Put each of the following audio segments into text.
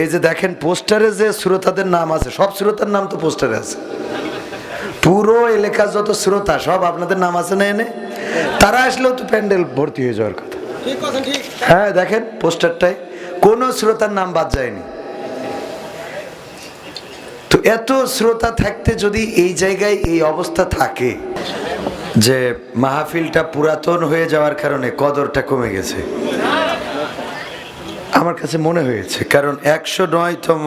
এই যে দেখেন পোস্টারে যে শ্রোতাদের নাম আছে সব শ্রোতার নাম তো পোস্টারে আছে। পুরো এলাকার যত শ্রোতা সব আপনাদের নাম আছে না এনে? তারা আসলেও তো প্যান্ডেল ভর্তি হয়ে যাওয়ার কথা। হ্যাঁ দেখেন পোস্টারটায় কোনো শ্রোতার নাম বাদ যায়নি। তো এত শ্রোতা থাকতে যদি এই জায়গায় এই অবস্থা থাকে যে মাহফিলটা পুরাতন হয়ে যাওয়ার কারণে কদরটা কমে গেছে আমার কাছে মনে হয়েছে কারণ একশো নয়তম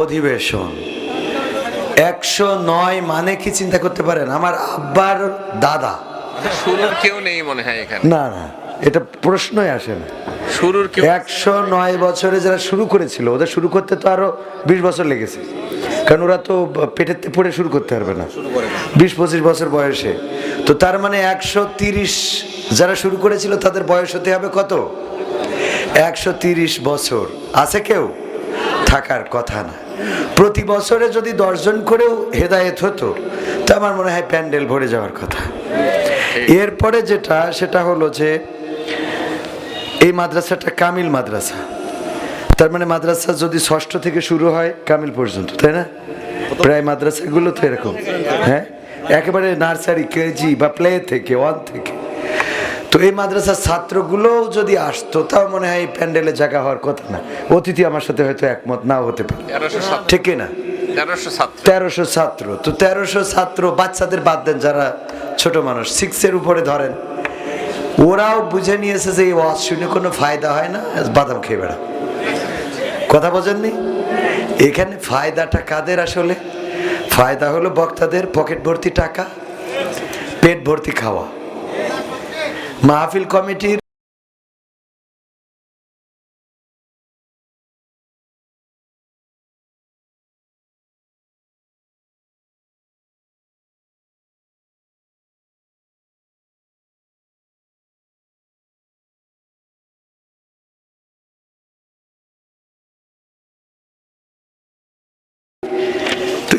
অধিবেশন। একশো নয় মানে কি চিন্তা করতে পারেন? আমার আব্বার দাদা। শুরুর কেউ নেই মনে হয় এখানে। না না এটা প্রশ্নই আসে না। শুরুর একশো নয় বছরে যারা শুরু করেছিল ওদের শুরু করতে তো আরও বিশ বছর লেগেছে। কারণ ওরা তো পেটেতে পড়ে শুরু করতে পারবে না। বিশ পঁচিশ বছর বয়সে। তো তার মানে একশো তিরিশ যারা শুরু করেছিল তাদের বয়স হতে হবে কত? একশো বছর। আছে কেউ? থাকার কথা না। প্রতি বছরে যদি দশজন করেও হেদায়েত হতো, তো আমার মনে হয় প্যান্ডেল ভরে যাওয়ার কথা। এরপরে যেটা, সেটা হলো যে এই মাদ্রাসাটা কামিল মাদ্রাসা। তার মানে মাদ্রাসা যদি ষষ্ঠ থেকে শুরু হয়, কামিল পর্যন্ত, তাই না? প্রায় মাদ্রাসাগুলো তো এরকম হ্যাঁ? একেবারে নার্সারি, কেজি বা প্লে থেকে, ওয়ান থেকে। তো এই মাদ্রাসার ছাত্রগুলোও যদি আসতো তাও মনে হয় এই প্যান্ডেলে জায়গা হওয়ার কথা না। অতিথি আমার সাথে হয়তো একমত নাও হতে পারে। ঠিক না? তেরোশো ছাত্র। তো তেরোশো ছাত্র বাচ্চাদের বাদ দেন যারা ছোট মানুষ। সিক্সের উপরে ধরেন। ওরাও বুঝে নিয়েছে যে এই ওয়াজ শুনে কোনো ফায়দা হয় না বাদাম খেয়ে বেড়া কথা বোঝেননি? এখানে ফায়দাটা কাদের আসলে? ফায়দা হলো বক্তাদের পকেট ভর্তি টাকা পেট ভর্তি খাওয়া। মাহফিল কমিটির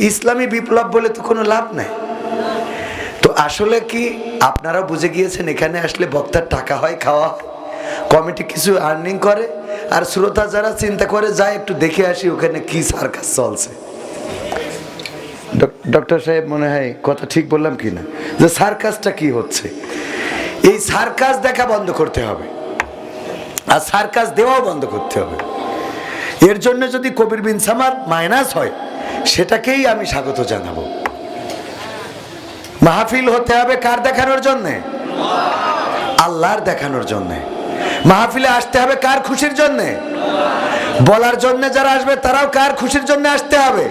ইসলামী বিপ্লব বলে তো কোনো লাভ নাই। আসলে কি আপনারা বুঝে গিয়েছেন এখানে আসলে বক্তার টাকা হয় খাওয়া কমিটি কিছু আর্নিং করে আর শ্রোতা যারা চিন্তা করে যায় একটু দেখে আসি ওখানে কি সার্কাস চলছে? ডক- ডক্টর সাহেব মনে হয় কথা ঠিক বললাম কি না যে সার্কাসটা কি হচ্ছে? এই সার্কাস দেখা বন্ধ করতে হবে। আর সার্কাস দেওয়াও বন্ধ করতে হবে। এর জন্য যদি কবির বিন সামার মাইনাস হয় সেটাকেই আমি স্বাগত জানাব। মাহফিল হতে হবে কার দেখানোর জন্যে? আল্লাহর দেখানোর জন্যে। মাহফিলে আসতে হবে কার খুশির জন্যে? বলার জন্য যারা আসবে তারাও কার খুশির জন্য আসতে হবে?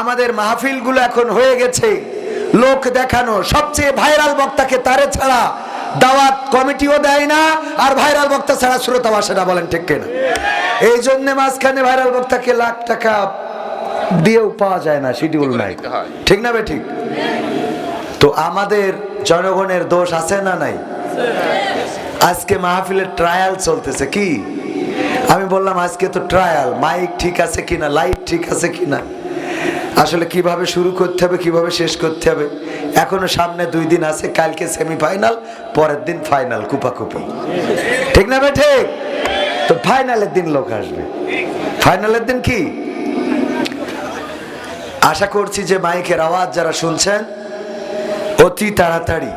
আমাদের মাহফিলগুলো এখন হয়ে গেছে। লোক দেখানো সবচেয়ে ভাইরাল বক্তাকে তারে ছাড়া দাওয়াত কমিটিও দেয় না আর ভাইরাল বক্তা ছাড়া শ্রোতা আসে না বলেন ঠিক কিনা? এই জন্য মাঝখানে ভাইরাল বক্তাকে লাখ টাকা দিয়েও পাওয়া যায় না শিডিউল নাই। ঠিক না বে ঠিক? তো আমাদের জনগণের দোষ আছে না নাই? আজকে মাহফিলের ট্রায়াল চলতেছে, কি? আমি বললাম, আজকে তো ট্রায়াল মাইক ঠিক আছে কিনা লাইট ঠিক আছে কিনা? আসলে কীভাবে শুরু করতে হবে, কীভাবে শেষ করতে হবে? এখনও সামনে দুই দিন আছে, কালকে সেমিফাইনাল পরের দিন ফাইনাল কুপাকুপি। ঠিক না ভাই, ঠিক? তো ফাইনালের দিন লোক আসবে। ফাইনালের দিন কি? আশা করছি যে মাইকের আওয়াজ যারা শুনছেন অতি তাড়াতাড়ি।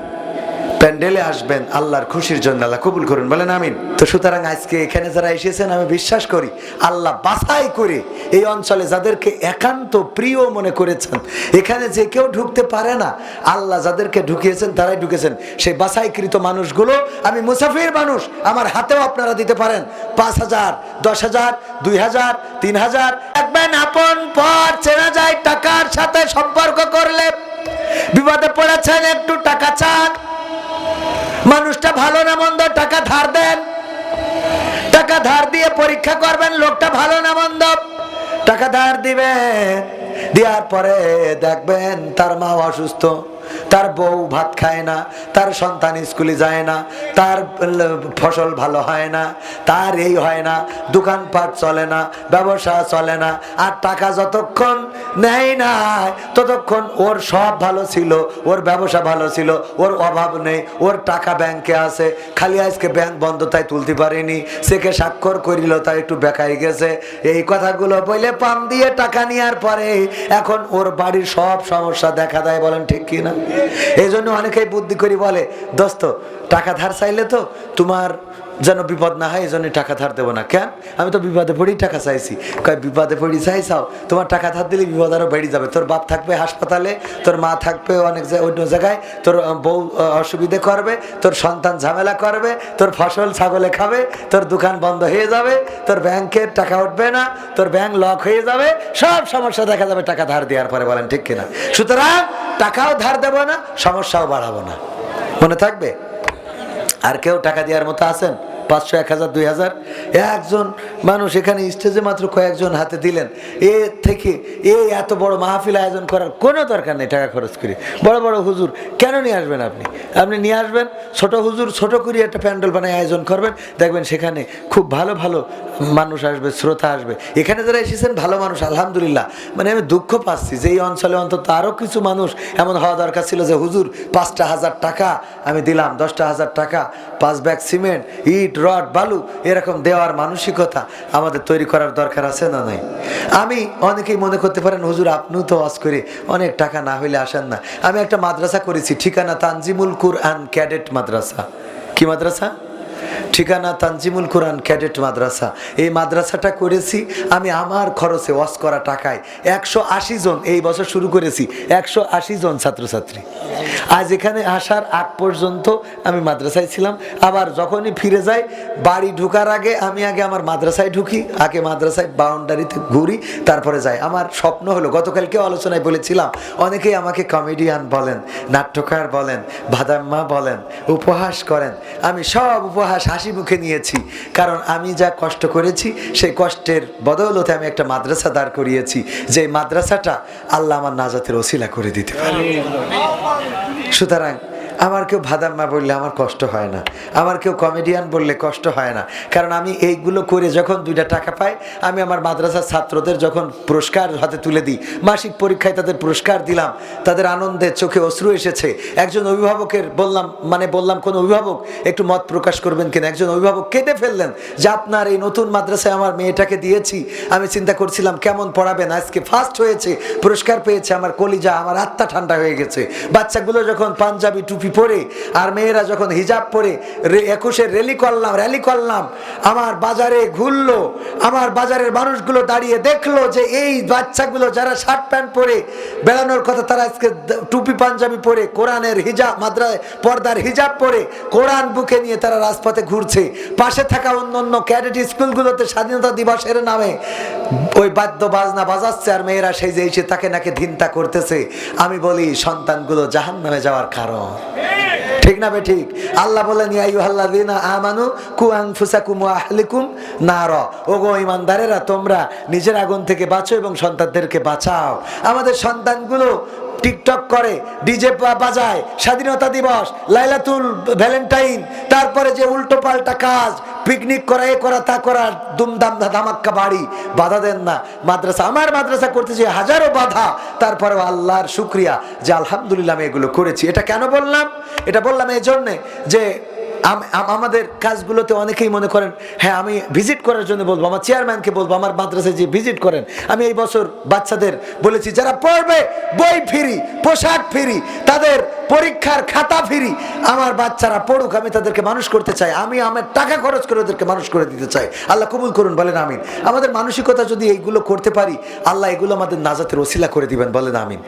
প্যান্ডেলে আসবেন, আল্লাহর খুশির জন্য আল্লাহ কবুল করুন, বলেন আমিন। তো সুতরাং আজকে এখানে যারা এসেছেন, আমি বিশ্বাস করি, আল্লাহ বাছাই করে এই অঞ্চলে যাদেরকে একান্ত প্রিয় মনে করেছেন, এখানে যে কেউ ঢুকতে পারে না, আল্লাহ যাদেরকে ঢুকিয়েছেন, তারাই ঢুকেছেন। সেই বাছাইকৃত মানুষগুলো, আমি মুসাফির মানুষ, আমার হাতেও আপনারা দিতে পারেন। পাঁচ হাজার, দশ হাজার, দুই হাজার, তিন হাজার। দেখবেন আপন পর চেনা যায় টাকার সাথে সম্পর্ক করলে। বিপদে পড়েছেন, একটু টাকা চান। মানুষটা ভালো না মন্দ, টাকা ধার দেন। টাকা ধার দিয়ে পরীক্ষা করবেন, লোকটা ভালো না মন্দ। টাকা ধার দিবেন, দেওয়ার পরে দেখবেন তার মা অসুস্থ। তার বউ ভাত খায় না, তার সন্তান স্কুলে যায় না, তার ফসল ভালো হয় না, তার এই হয় না, দোকানপাট চলে না, ব্যবসা চলে না, আর টাকা যতক্ষণ নেয় না ততক্ষণ ওর সব ভালো ছিল, ওর ব্যবসা ভালো ছিল, ওর অভাব নেই, ওর টাকা ব্যাংকে আছে, খালি আজকে ব্যাংক বন্ধ তাই তুলতে পারেনি, সেকে স্বাক্ষর করিল তাই একটু বেকাই গেছে, এই কথাগুলো বলে পাম দিয়ে টাকা নেওয়ার পরে এখন ওর বাড়ির সব সমস্যা দেখা দেয়, বলেন ঠিক কি না এই জন্য অনেকেই বুদ্ধি করি বলে দোস্ত টাকা ধার চাইলে তো তোমার যেন বিপদ না হয়, এই জন্য টাকা ধার দেবো না। কেন? আমি তো বিপদে পড়েই টাকা চাইছি। কয়, বিপদে পড়ি চাইছাও তোমার টাকা ধার দিলে বিপদ আরও বেড়ে যাবে। তোর বাপ থাকবে হাসপাতালে, তোর মা থাকবে অনেক অন্য জায়গায়, তোর বউ অসুবিধে করবে, তোর সন্তান ঝামেলা করবে, তোর ফসল ছাগলে খাবে, তোর দোকান বন্ধ হয়ে যাবে, তোর ব্যাংকের টাকা উঠবে না, তোর ব্যাংক লক হয়ে যাবে, সব সমস্যা দেখা যাবে টাকা ধার দেওয়ার পরে, বলেন ঠিক কিনা? সুতরাং টাকাও ধার দেবো না, সমস্যাও বাড়াবো না। মনে থাকবে? আর কেউ টাকা দেওয়ার মতো আছেন? পাঁচশো, এক হাজার, দুই হাজার। একজন মানুষ এখানে স্টেজে মাত্র কয়েকজন হাতে দিলেন। এ থেকে এই এত বড় মাহফিল আয়োজন করার কোনো দরকার নেই টাকা খরচ করে। বড় বড় হুজুর, কেন নিয়ে আসবেন আপনি? আপনি নিয়ে আসবেন, ছোট হুজুর, ছোট করে একটা প্যান্ডেল বানায় আয়োজন করবেন। দেখবেন সেখানে খুব ভালো ভালো মানুষ আসবে, শ্রোতা আসবে। এখানে যারা এসেছেন, ভালো মানুষ, আলহামদুলিল্লাহ। মানে আমি দুঃখ পাচ্ছি যে এই অঞ্চলে অন্তত আরও কিছু মানুষ এমন হওয়া দরকার ছিল যে, হুজুর, পাঁচটা হাজার টাকা আমি দিলাম, দশটা হাজার টাকা, পাঁচ ব্যাগ সিমেন্ট, ইট রড, বালু, এরকম দেওয়ার মানসিকতা আমাদের তৈরি করার দরকার আছে না নাই? আমি অনেকেই মনে করতে পারেন, হুজুর, আপনিও তো ওয়াজ করে অনেক টাকা না হইলে আসেন না। আমি একটা মাদ্রাসা করেছি, ঠিকানা তানজিমুল কুরআন ক্যাডেট মাদ্রাসা। কি মাদ্রাসা? ঠিকানা তানজিমুল কোরআন ক্যাডেট মাদ্রাসা। এই মাদ্রাসাটা করেছি আমি আমার খরচে ওয়াশ করা টাকায়। একশো আশি জন এই বছর শুরু করেছি, একশো আশি জন ছাত্রছাত্রী। আজ এখানে আসার আগ পর্যন্ত আমি মাদ্রাসায় ছিলাম। আবার যখনই ফিরে যাই, বাড়ি ঢোকার আগে আমি আগে আমার মাদ্রাসায় ঢুকি, আগে মাদ্রাসায় বাউন্ডারিতে ঘুরি, তারপরে যাই। আমার স্বপ্ন হলো গতকালকে আলোচনায় বলেছিলাম, অনেকেই আমাকে কমেডিয়ান বলেন, নাট্যকার বলেন, ভাদাম্মা বলেন, উপহাস করেন। আমি সব উপহাস, হাসি মুখে নিয়েছি। কারণ আমি যা কষ্ট করেছি, সেই কষ্টের বদৌলতে আমি একটা মাদ্রাসা দাঁড় করিয়েছি। যে মাদ্রাসাটা আল্লাহ আমার নাজাতের ওসিলা করে দিতে পারে। সুতরাং আমার কেউ ভাদাম্মা বললে আমার কষ্ট হয় না। আমার কেউ কমেডিয়ান বললে কষ্ট হয় না। কারণ আমি এইগুলো করে যখন দুইটা টাকা পাই, আমি আমার মাদ্রাসার ছাত্রদের যখন পুরস্কার হাতে তুলে দিই, মাসিক পরীক্ষায় তাদের পুরস্কার দিলাম, তাদের আনন্দে চোখে অশ্রু এসেছে। একজন অভিভাবকের বললাম মানে বললাম, কোন অভিভাবক, একটু মত প্রকাশ করবেন কিনা? একজন অভিভাবক কেঁদে ফেললেন যে, আপনার এই নতুন মাদ্রাসায় আমার মেয়েটাকে দিয়েছি। আমি চিন্তা করছিলাম কেমন পড়াবেন? আজকে ফার্স্ট হয়েছে, পুরস্কার পেয়েছে, আমার কলিজা, আমার আত্মা ঠান্ডা হয়ে গেছে। বাচ্চাগুলো যখন পাঞ্জাবি, টুপি পরে আর মেয়েরা যখন হিজাব পরে একুশে র্যালি করলাম র্যালি করলাম, আমার বাজারে ঘুরলো, আমার বাজারের মানুষগুলো দাঁড়িয়ে দেখল যে এই বাচ্চাগুলো যারা শার্ট প্যান্ট পরে বেড়ানোর কথা তারা আজকে টুপি, পাঞ্জাবি পরে, কোরআনের হিজাব মাদ্রায় পর্দার হিজাব পরে কোরআন বুকে নিয়ে তারা রাজপথে ঘুরছে। পাশে থাকা অন্য অন্য ক্যাডেট স্কুলগুলোতে স্বাধীনতা দিবসের নামে ওই বাদ্য বাজনা বাজাচ্ছে আর মেয়েরা সেই যে এসে তাকে নাকি ধিনতা করতেছে। আমি বলি, সন্তানগুলো জাহান নামে যাওয়ার কারণ। ঠিক না ভাই ঠিক? আল্লাহ বলেন ইয়াইয়ুহাল্লাযীনা আমানু কু আনফুসাকুম ওয়া আহলিকুম নার। ওগো ইমানদারেরা তোমরা নিজের আগুন থেকে বাঁচো এবং সন্তানদেরকে বাঁচাও। আমাদের সন্তানগুলো টিকটক করে, ডিজে বাজায়, স্বাধীনতা দিবস, লাইলাতুল ভ্যালেন্টাইন, তারপরে যে উল্টো পাল্টা কাজ, পিকনিক করা, এ করা, তা করা, দুমদাম ধামাক্কা বাড়ি, বাধা দেন না। মাদ্রাসা, আমার মাদ্রাসা করতেছে হাজারো বাধা, তারপরেও আল্লাহর শুক্রিয়া যে আলহামদুলিল্লাহ আমি এগুলো করেছি। এটা কেন বললাম? এটা বললাম এই জন্যে যে আমাদের কাজগুলোতে অনেকেই মনে করেন হ্যাঁ আমি ভিজিট করার জন্য বলব, আমার চেয়ারম্যানকে বলব, আমার মাদ্রাসায় যে ভিজিট করেন। আমি এই বছর বাচ্চাদের বলেছি, যারা পড়বে, বই ফিরি, পোশাক ফ্রি, তাদের পরীক্ষার খাতা ফিরি, আমার বাচ্চারা পড়ুক, আমি তাদেরকে মানুষ করতে চাই, আমি আমার টাকা খরচ করে ওদেরকে মানুষ করে দিতে চাই। আল্লাহ কবুল করুন, বলেন আমিন। আমাদের মানসিকতা যদি এইগুলো করতে পারি, আল্লাহ এগুলো আমাদের নাজাতের ওসিলা করে দিবেন, বলেন আমিন।